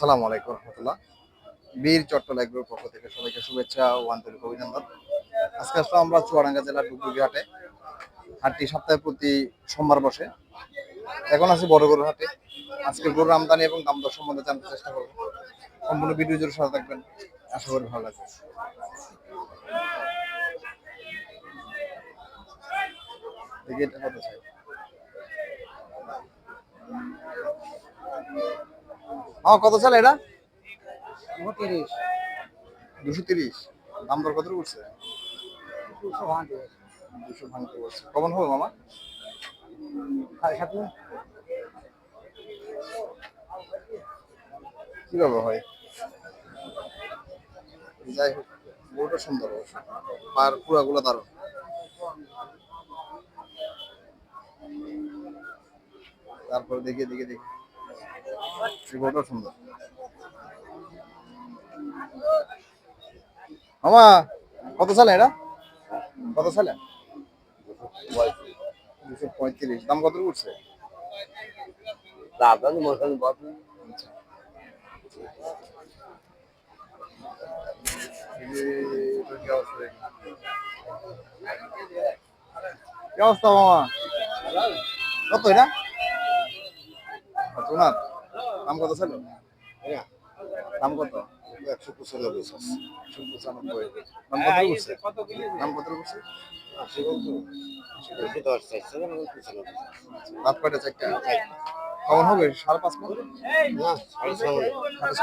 আসসালামু আলাইকুম রহমতুল্লাহ। বীর চট্টল এগ্রোর পক্ষ থেকে সবাইকে শুভেচ্ছা ও আন্তরিক অভিনন্দন। আজকে আসলাম আমরা চুয়াডাঙ্গা জেলার ডুবডুবি হাটে। হাটটি সপ্তাহে প্রতি সোমবার বসে। এখন আছি বড় গরুর হাটে। আজকে গরুর আমদানি এবং দাম দর সম্বন্ধে জানতে চেষ্টা করব। সম্পূর্ণ ভিডিও জুড়ে সাথে থাকবেন। আশা করি ভালো লাগবে। এটা কত চাই? হ্যাঁ কত চাল এটা? দুশো তিরিশ। দাম দর কত করছে? দুশো ভাঙতে করছে কখন হবে মামা? কীভাবে হয় যাই হোক গরুটা সুন্দর অবশ্য। পার পুরাগুলো দারুণ। তারপরে দেখে দেখে দেখি। গরুটা সুন্দর। মামা কত সালে এটা? কত সালে দুশো পঁয়ত্রিশ। দাম কত উঠছে? কি অবস্থা মামা? কত এটা? তোমার দাম কত ছিল? দাম কত? একশো পঁচানব্বই একশো পঁচানব্বই। দাম কত দাম কত পঁচানব্বই রাত কয়টা চারটা? কখন হবে? সাড়ে পাঁচ না সাড়ে ছ মনে। সাড়ে ছ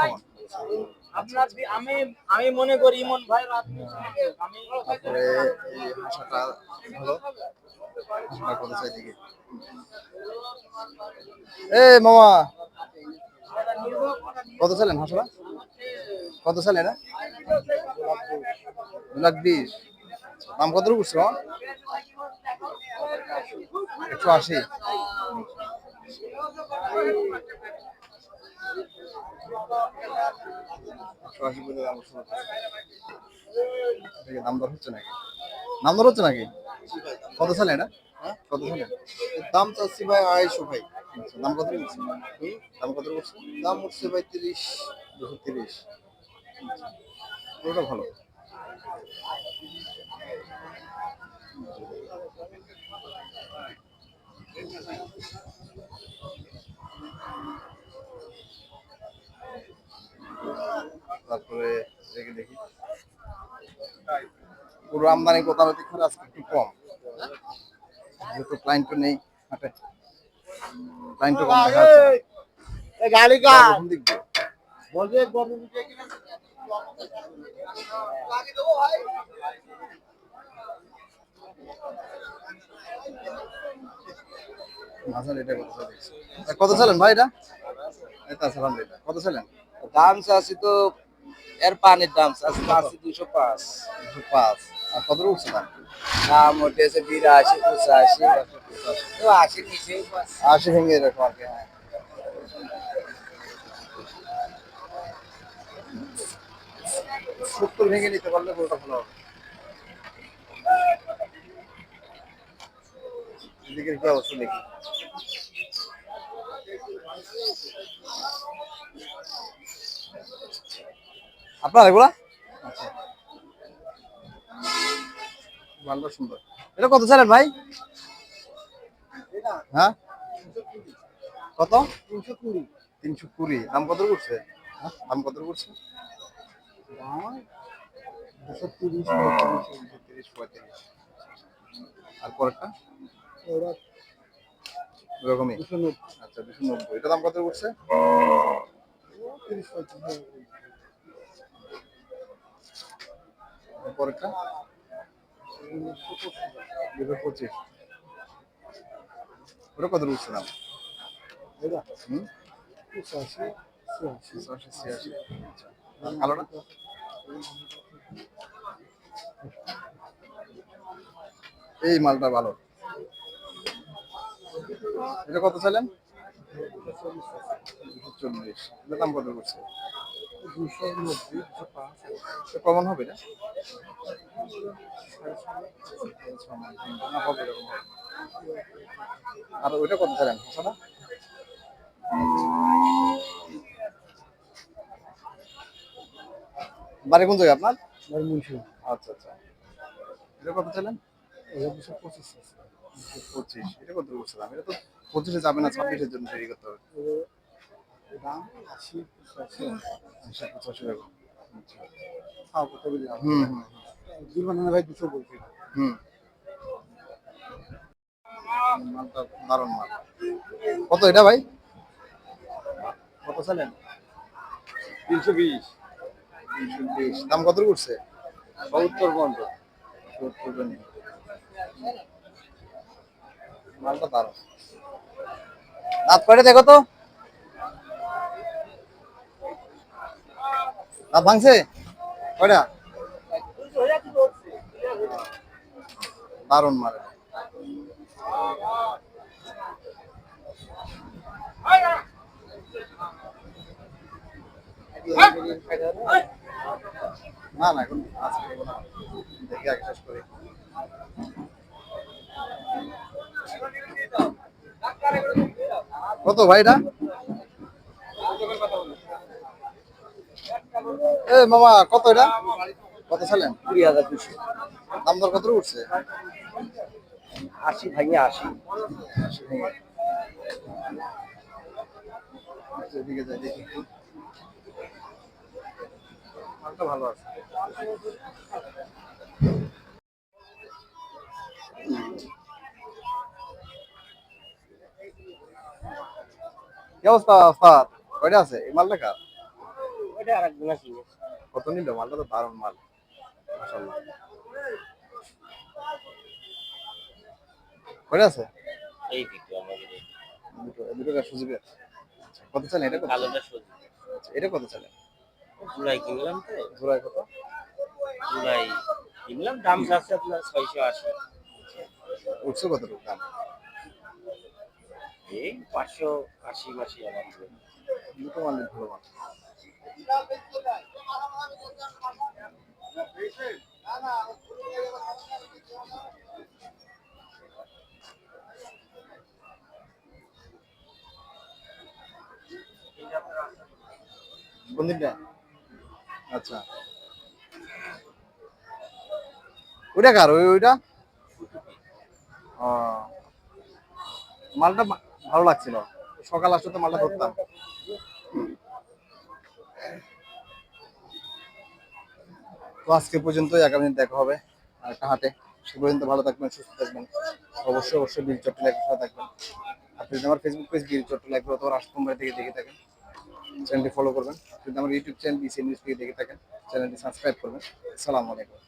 আপনার আমি আমি মনে করি ইমন ভাই আমি তারপরে এই হাসাটা হলো। হাসাটা কত চাই এ মামা। কত চালেন হাসা কত চালেন এটা? দু লাখ বিশ। দাম কত উঠছে মামা একশো আশি দাম দর হচ্ছে নাকি? দাম দর হচ্ছে নাকি? কত সালে এটা? কত সালে দাম চাচ্ছি ভাই আড়াইশো ভাই। দাম কত উঠছে দাম কত উঠছে দাম উঠছে ভাই তিরিশ দুশো তিরিশ। পুরোটা ভালো। তারপরে দেখি দেখি। পুরো আমদানি কোথাও আজকে একটু কম। যেহেতু ক্লায়েন্টও নেই হাটে। ক্লায়েন্টও কম দেখা যাচ্ছে না। গাড়ি দিয়ে। এটা কত চাইছে? কত ছিলেন ভাই এটা? এটা। কত ছিলেন দাম চাচ্ছি তো এর পানির দাম চাচ্ছি দুশো পাঁচ। দুশো পাঁচ। আর কত উঠছে দাম দাম উঠেছে বিরাশি পঁচাশি তো আশি নিচে আশি ভেঙে এরকম আর কি হ্যাঁ। সত্তর ভেঙে নিতে পারলে পুরোটা ভালো হবে। এদিকের কি অবস্থা দেখি। আপনার এগুলা? মালটা সুন্দর। এটা কত ছিলেন ভাই? হ্যাঁ? কত? তিনশো কুড়ি। তিনশো কুড়ি দাম কত করছে হ্যাঁ? দাম কত করছে দুশো তিরিশ তিরিশ পঁয়ত্রিশ। আর পরেরটা? এরকমই? আচ্ছা দুশো নব্বই। এটা দাম কত করছে পরেরটা? আচ্ছা এই মালটা ভালো। এটা কত দুশো চল্লিশ। এটা দাম কত করছে? দুশো নব্বই দুশো পাঁচ কমন হবে না? হবে আর ওইটা কত ছিলেন হাসাটা বাড়ি কোন জায়গায় আপনার? বাড়ি মুন্সি আচ্ছা আচ্ছা। এটা কত ছিলেন এটা দুশো পঁচিশ পঁচিশ। এটা কত করছিলাম এটা তো পঁচিশে যাবে না ছাব্বিশের জন্য তৈরি করতে হবে। দাম আশি পঁচাশি পঁচাশি টাকা আচ্ছা। বলি। হুম হুম ভাই দুশো বলছি। হুম। মালটা দারুণ মাল। কত এটা ভাই? কত তিনশো বিশ। তিনশো বিশ। দাম কত করছে সত্তর পর্যন্ত সত্তর জন মালটা দারুণ। দাঁত কয়টা দেখো তো দাঁত ভাঙছে? কয়টা? দারুণ মারে। না না এখন শেষ কত ভাই এ মামা কত এটা? কত ছিলেন কুড়ি হাজার দুশো দাম দর কত উঠছে? আশি ভাঙে আশি। এদিকে যাই দেখি ভালো আছে। কি অবস্থা ওস্তাদ? কয়টা আছে? এই মালটা কার? ওইটা আর একজন আছে কত নিল? মালটা তো দারুণ মাল। মাশাআল্লাহ। কয়টা আছে? এই দিকে আমাদের এই দুটো এই দুটো সুযোগ কত চলে এটা কত? কালোটা সবজি আচ্ছা, এটা কত চলে জুলাই কিনলাম তো। জোড়ায় কত? জুলাই কিনলাম দাম যাচ্ছে আপনার ছয়শো আশি। উঠছে কত দাম? এই পাঁচশো আশি মাসি আমার দুটো মাল ভালো মাল। আচ্ছা। ওইটা কার? ওই ওইটা? মালটা ভালো লাগছিল। সকাল আসতে মালটা ধরতাম। তো আজকে পর্যন্ত আগামী দিন দেখা হবে আর কাহাতে সে পর্যন্ত ভালো থাকবেন, সুস্থ থাকবেন। অবশ্যই অবশ্যই বীর চট্ট লাইক ভালো থাকবেন। আপনি যদি আমার ফেসবুক পেজ বীর চট্ট লাইক অথবা রাষ্ট্রকুমার থেকে দেখে থাকেন চ্যানেলটি ফলো করবেন। যদি আমার ইউটিউব চ্যানেল বিসি নিউজ থেকে দেখে থাকেন চ্যানেলটি সাবস্ক্রাইব করবেন। আসসালামু আলাইকুম।